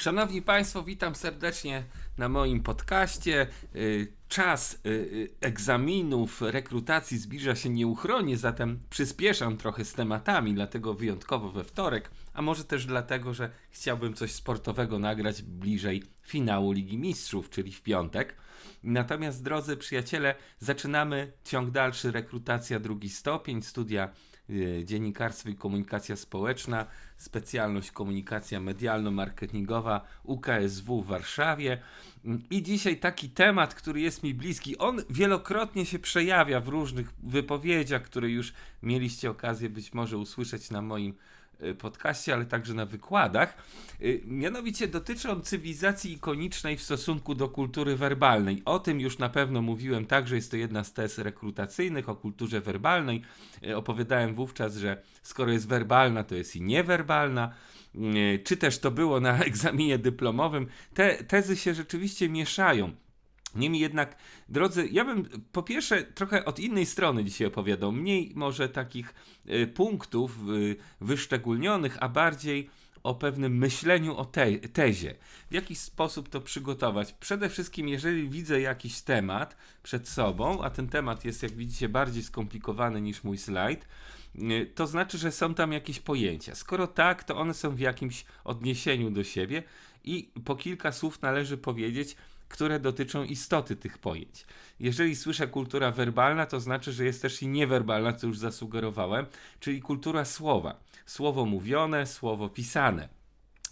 Szanowni Państwo, witam serdecznie na moim podcaście. Y, Czas y, y, egzaminów, rekrutacji zbliża się nieuchronnie, zatem przyspieszam trochę z tematami, dlatego wyjątkowo we wtorek, a może też dlatego, że chciałbym coś sportowego nagrać bliżej finału Ligi Mistrzów, czyli w piątek. Natomiast, drodzy przyjaciele, zaczynamy ciąg dalszy rekrutacja drugi stopień, studia dziennikarstwo i komunikacja społeczna, specjalność komunikacja medialno-marketingowa UKSW w Warszawie. I dzisiaj taki temat, który jest mi bliski. On wielokrotnie się przejawia w różnych wypowiedziach, które już mieliście okazję być może usłyszeć na moim y, podcaście, ale także na wykładach. Y, Mianowicie dotyczy on cywilizacji ikonicznej w stosunku do kultury werbalnej. O tym już na pewno mówiłem także, jest to jedna z tez rekrutacyjnych o kulturze werbalnej. Y, Opowiadałem wówczas, że skoro jest werbalna, to jest i niewerbalna. Y, Czy też to było na egzaminie dyplomowym? Te tezy się rzeczywiście mieszają. Niemniej jednak, drodzy, ja bym po pierwsze trochę od innej strony dzisiaj opowiadał. Mniej może takich y, punktów y, wyszczególnionych, a bardziej o pewnym myśleniu o te tezie. W jaki sposób to przygotować? Przede wszystkim, jeżeli widzę jakiś temat przed sobą, a ten temat jest, jak widzicie, bardziej skomplikowany niż mój slajd, y, to znaczy, że są tam jakieś pojęcia. Skoro tak, to one są w jakimś odniesieniu do siebie i po kilka słów należy powiedzieć, które dotyczą istoty tych pojęć. Jeżeli słyszę kultura werbalna, to znaczy, że jest też i niewerbalna, co już zasugerowałem, czyli kultura słowa. Słowo mówione, słowo pisane.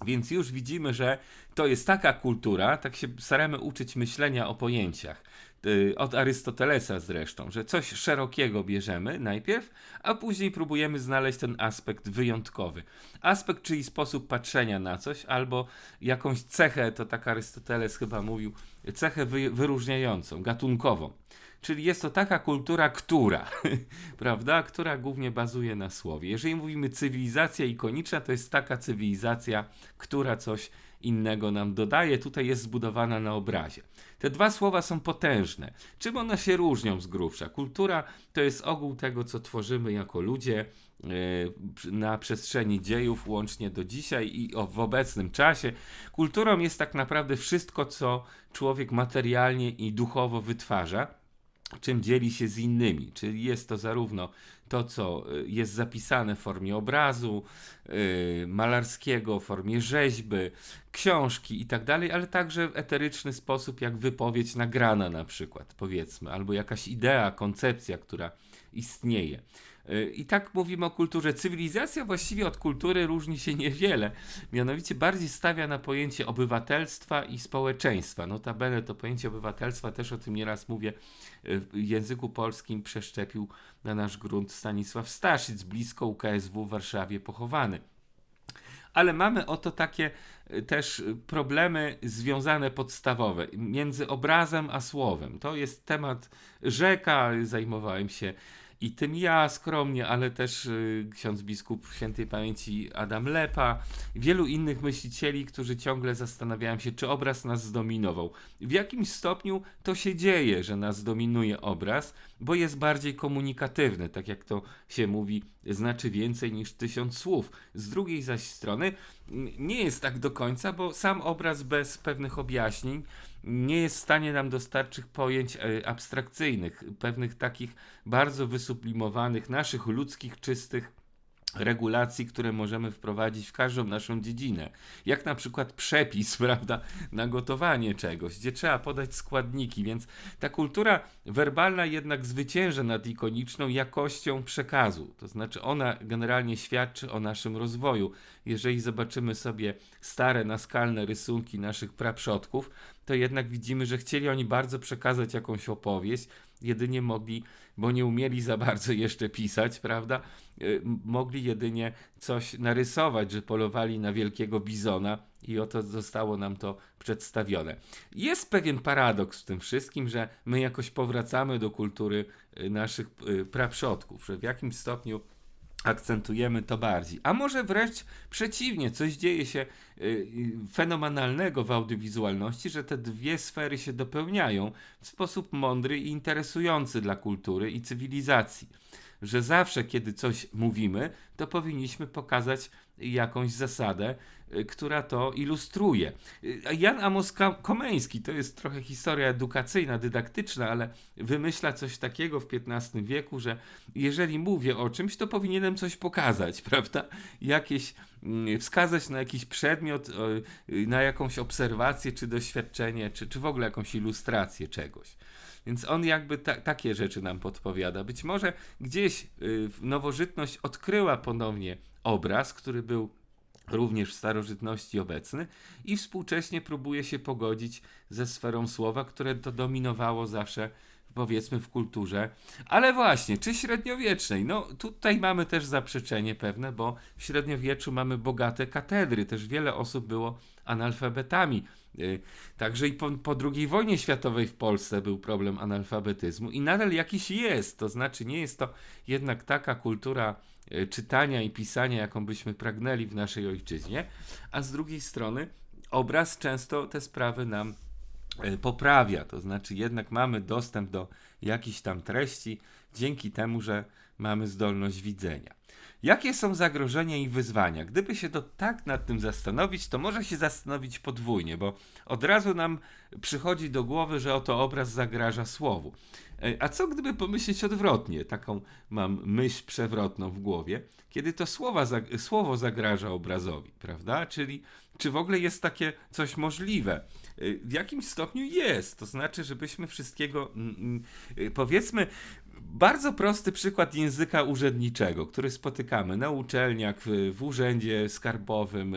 Więc już widzimy, że to jest taka kultura, tak się staramy uczyć myślenia o pojęciach. y, Od Arystotelesa zresztą, że coś szerokiego bierzemy najpierw, a później próbujemy znaleźć ten aspekt wyjątkowy. Aspekt, czyli sposób patrzenia na coś, albo jakąś cechę, to tak Arystoteles chyba mówił, cechę wy, wyróżniającą, gatunkową. Czyli jest to taka kultura, która, prawda, która głównie bazuje na słowie. Jeżeli mówimy cywilizacja ikoniczna, to jest taka cywilizacja, która coś innego nam dodaje. Tutaj jest zbudowana na obrazie. Te dwa słowa są potężne. Czym one się różnią z grubsza? Kultura to jest ogół tego, co tworzymy jako ludzie e, na przestrzeni dziejów, łącznie do dzisiaj i w obecnym czasie. Kulturą jest tak naprawdę wszystko, co człowiek materialnie i duchowo wytwarza czym dzieli się z innymi. Czyli jest to zarówno to, co y, jest zapisane w formie obrazu, y, malarskiego, w formie rzeźby, książki i tak dalej, ale także w eteryczny sposób, jak wypowiedź nagrana na przykład, powiedzmy, albo jakaś idea, koncepcja, która istnieje. Y, I tak mówimy o kulturze. Cywilizacja właściwie od kultury różni się niewiele. Mianowicie bardziej stawia na pojęcie obywatelstwa i społeczeństwa. Notabene to pojęcie obywatelstwa, też o tym nieraz mówię, y, w języku polskim przeszczepił na nasz grunt Stanisław Staszic, blisko UKSW w Warszawie pochowany. Ale mamy oto takie y, też problemy związane podstawowe między obrazem a słowem. To jest temat rzeka, zajmowałem się i tym ja skromnie, ale też y, ksiądz biskup świętej pamięci Adam Lepa, wielu innych myślicieli, którzy ciągle zastanawiają się, czy obraz nas zdominował. W jakimś stopniu to się dzieje, że nas dominuje obraz, bo jest bardziej komunikatywny, tak jak to się mówi, znaczy więcej niż tysiąc słów. Z drugiej zaś strony nie jest tak do końca, bo sam obraz bez pewnych objaśnień nie jest w stanie nam dostarczyć pojęć e, abstrakcyjnych, pewnych takich bardzo wysublimowanych, naszych ludzkich, czystych regulacji, które możemy wprowadzić w każdą naszą dziedzinę. Jak na przykład przepis, prawda, na gotowanie czegoś, gdzie trzeba podać składniki, więc ta kultura werbalna jednak zwycięża nad ikoniczną jakością przekazu. To znaczy ona generalnie świadczy o naszym rozwoju. Jeżeli zobaczymy sobie stare naskalne rysunki naszych praprzodków, to jednak widzimy, że chcieli oni bardzo przekazać jakąś opowieść, jedynie mogli, bo nie umieli za bardzo jeszcze pisać, prawda? Y, mogli jedynie coś narysować, że polowali na wielkiego bizona i oto zostało nam to przedstawione. Jest pewien paradoks w tym wszystkim, że my jakoś powracamy do kultury y, naszych y, praprzodków, że w jakimś stopniu akcentujemy to bardziej. A może wręcz przeciwnie, coś dzieje się y, y, fenomenalnego w audiowizualności, że te dwie sfery się dopełniają w sposób mądry i interesujący dla kultury i cywilizacji. Że zawsze, kiedy coś mówimy, to powinniśmy pokazać jakąś zasadę, y, która to ilustruje. Y, Jan Amos Komeński to jest trochę historia edukacyjna, dydaktyczna, ale wymyśla coś takiego w XV wieku, że jeżeli mówię o czymś, to powinienem coś pokazać, prawda? Jakieś mm, wskazać na jakiś przedmiot, y, na jakąś obserwację, czy doświadczenie, czy, czy w ogóle jakąś ilustrację czegoś. Więc on jakby ta, takie rzeczy nam podpowiada. Być może gdzieś y, nowożytność odkryła ponownie obraz, który był również w starożytności obecny i współcześnie próbuje się pogodzić ze sferą słowa, które to dominowało zawsze powiedzmy w kulturze. Ale właśnie, czy średniowiecznej? No tutaj mamy też zaprzeczenie pewne, bo w średniowieczu mamy bogate katedry, też wiele osób było analfabetami. Y, Także i po, po II wojnie światowej w Polsce był problem analfabetyzmu i nadal jakiś jest. To znaczy, nie jest to jednak taka kultura y, czytania i pisania, jaką byśmy pragnęli w naszej ojczyźnie, a z drugiej strony obraz często te sprawy nam y, poprawia. To znaczy, jednak mamy dostęp do jakichś tam treści dzięki temu, że mamy zdolność widzenia. Jakie są zagrożenia i wyzwania? Gdyby się to tak nad tym zastanowić, to może się zastanowić podwójnie, bo od razu nam przychodzi do głowy, że oto obraz zagraża słowu. E, A co gdyby pomyśleć odwrotnie? Taką mam myśl przewrotną w głowie, kiedy to słowa, słowo zagraża obrazowi, prawda? Czyli czy w ogóle jest takie coś możliwe? Y, W jakimś stopniu jest. To znaczy, żebyśmy wszystkiego, mm, mm, y, powiedzmy, bardzo prosty przykład języka urzędniczego, który spotykamy na uczelniach, w, urzędzie skarbowym,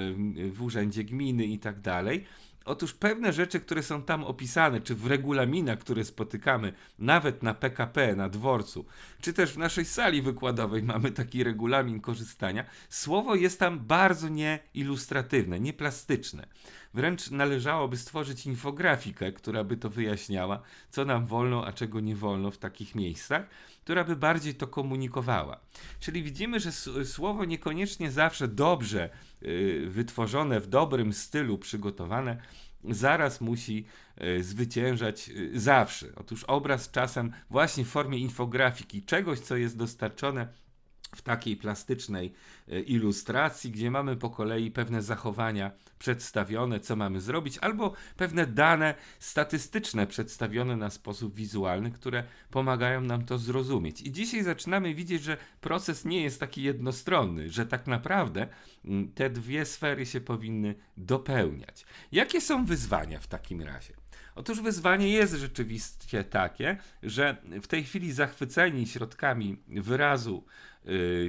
w urzędzie gminy i tak dalej. Otóż pewne rzeczy, które są tam opisane, czy w regulaminach, które spotykamy, nawet na PKP, na dworcu, czy też w naszej sali wykładowej mamy taki regulamin korzystania, słowo jest tam bardzo nieilustratywne, nieplastyczne. Wręcz należałoby stworzyć infografikę, która by to wyjaśniała, co nam wolno, a czego nie wolno w takich miejscach, która by bardziej to komunikowała. Czyli widzimy, że słowo niekoniecznie zawsze dobrze y, wytworzone, w dobrym stylu przygotowane, zaraz musi y, zwyciężać y, zawsze. Otóż obraz czasem właśnie w formie infografiki, czegoś, co jest dostarczone w takiej plastycznej e, ilustracji, gdzie mamy po kolei pewne zachowania przedstawione, co mamy zrobić, albo pewne dane statystyczne przedstawione na sposób wizualny, które pomagają nam to zrozumieć. I dzisiaj zaczynamy widzieć, że proces nie jest taki jednostronny, że tak naprawdę mm, te dwie sfery się powinny dopełniać. Jakie są wyzwania w takim razie? Otóż wyzwanie jest rzeczywiście takie, że w tej chwili zachwyceni środkami wyrazu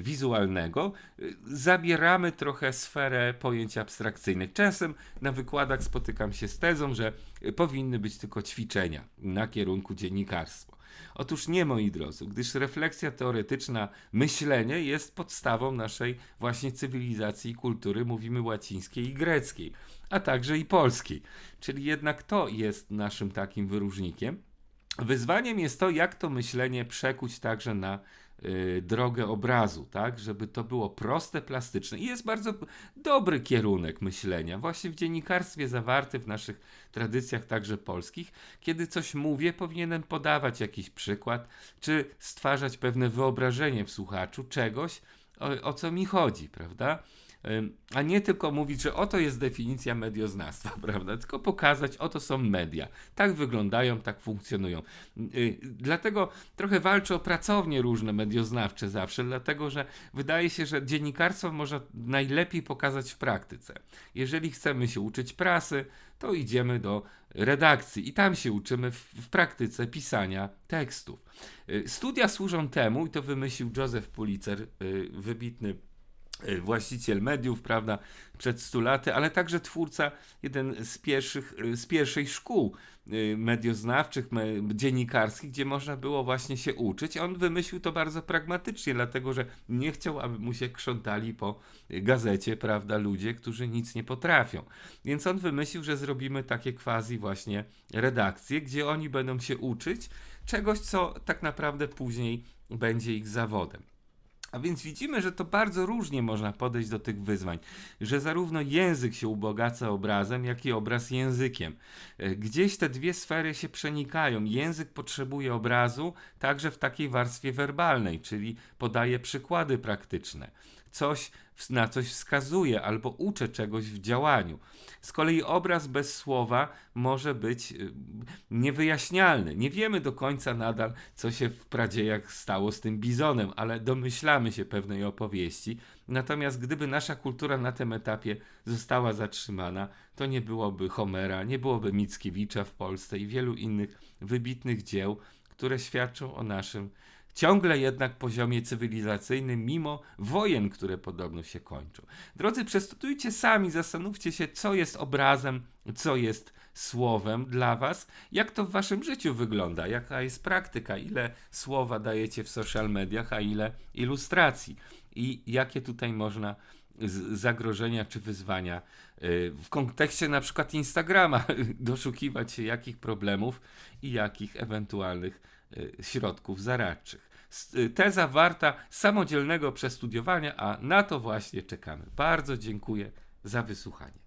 wizualnego y, zabieramy trochę sferę pojęć abstrakcyjnych. Czasem na wykładach spotykam się z tezą, że y, powinny być tylko ćwiczenia na kierunku dziennikarstwo. Otóż nie, moi drodzy, gdyż refleksja teoretyczna, myślenie jest podstawą naszej właśnie cywilizacji i kultury, mówimy łacińskiej i greckiej, a także i polskiej. Czyli jednak to jest naszym takim wyróżnikiem. Wyzwaniem jest to, jak to myślenie przekuć także na y, drogę obrazu, tak, żeby to było proste, plastyczne. I jest bardzo dobry kierunek myślenia, właśnie w dziennikarstwie zawarty w naszych tradycjach także polskich. Kiedy coś mówię, powinienem podawać jakiś przykład, czy stwarzać pewne wyobrażenie w słuchaczu czegoś, o, o co mi chodzi, prawda? A nie tylko mówić, że oto jest definicja medioznawstwa, prawda? Tylko pokazać, oto są media. Tak wyglądają, tak funkcjonują. Yy, Dlatego trochę walczę o pracownie różne medioznawcze zawsze, dlatego że wydaje się, że dziennikarstwo można najlepiej pokazać w praktyce. Jeżeli chcemy się uczyć prasy, to idziemy do redakcji i tam się uczymy w, w praktyce pisania tekstów. Yy, Studia służą temu, i to wymyślił Joseph Pulitzer, yy, wybitny y, właściciel mediów, prawda, przed 100 laty, ale także twórca, jeden z pierwszych, y, z pierwszej szkół y, medioznawczych, me, dziennikarskich, gdzie można było właśnie się uczyć. On wymyślił to bardzo pragmatycznie, dlatego że nie chciał, aby mu się krzątali po y, gazecie, prawda, ludzie, którzy nic nie potrafią. Więc on wymyślił, że zrobimy takie quasi właśnie redakcje, gdzie oni będą się uczyć czegoś, co tak naprawdę później będzie ich zawodem. A więc widzimy, że to bardzo różnie można podejść do tych wyzwań, że zarówno język się ubogaca obrazem, jak i obraz językiem. E, Gdzieś te dwie sfery się przenikają. Język potrzebuje obrazu także w takiej warstwie werbalnej, czyli podaje przykłady praktyczne. Coś na coś wskazuje albo uczę czegoś w działaniu. Z kolei obraz bez słowa może być y, niewyjaśnialny. Nie wiemy do końca nadal, co się w pradziejach stało z tym bizonem, ale domyślamy się pewnej opowieści. Natomiast gdyby nasza kultura na tym etapie została zatrzymana, to nie byłoby Homera, nie byłoby Mickiewicza w Polsce i wielu innych wybitnych dzieł, które świadczą o naszym ciągle jednak poziomie cywilizacyjnym, mimo wojen, które podobno się kończą. Drodzy, przestudujcie sami, zastanówcie się, co jest obrazem, co jest słowem dla Was, jak to w Waszym życiu wygląda, jaka jest praktyka, ile słowa dajecie w social mediach, a ile ilustracji i jakie tutaj można zagrożenia czy wyzwania y, w kontekście na przykład Instagrama doszukiwać się jakich problemów i jakich ewentualnych środków zaradczych. Y, Teza warta samodzielnego przestudiowania, a na to właśnie czekamy. Bardzo dziękuję za wysłuchanie.